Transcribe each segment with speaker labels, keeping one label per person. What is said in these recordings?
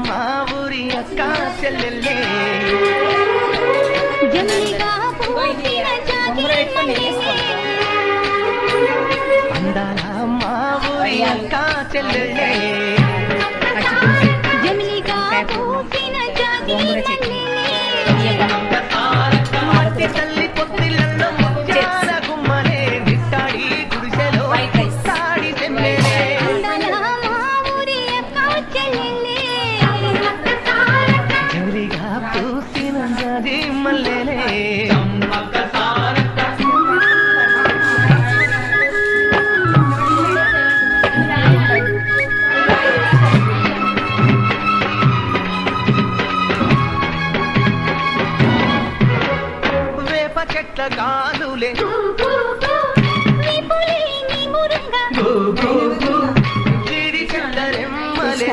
Speaker 1: మా ఊరి అక్క చెల్లెల్లే అందాల మా ఊరి అక్క చెల్లెల్లే అది మల్లెనే వేప చెట్ల కాదులే చిడి రెమ్మలే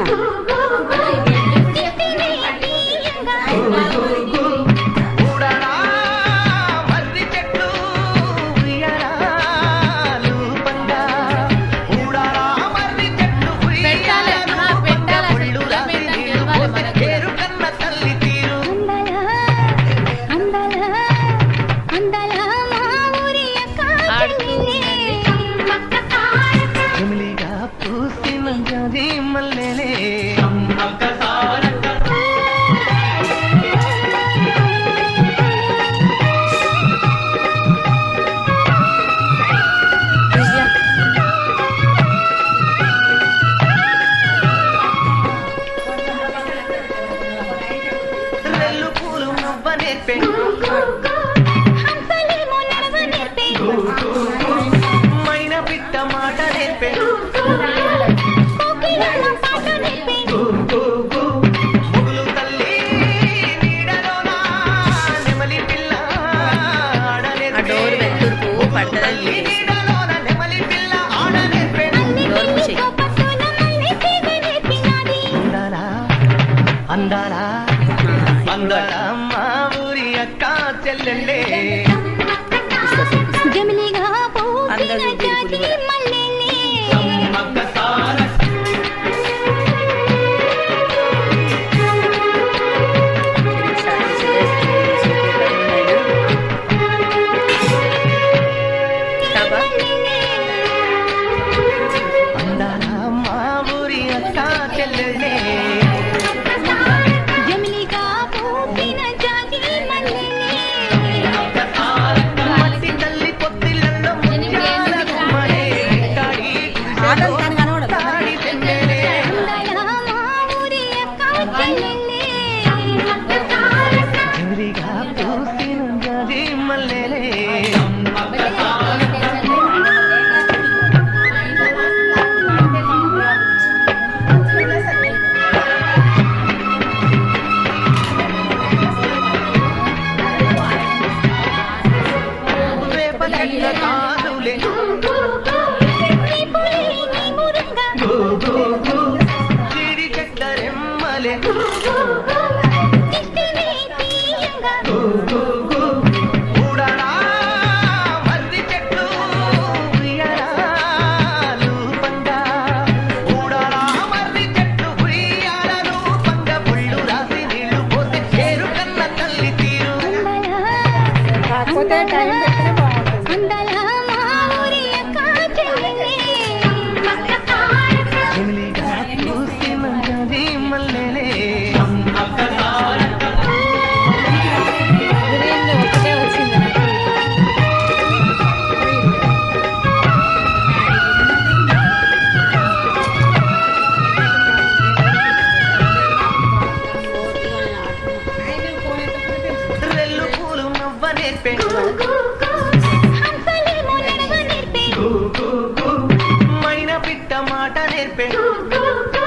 Speaker 1: Go go
Speaker 2: go. beautiful. 我该
Speaker 1: 改一。Pepe.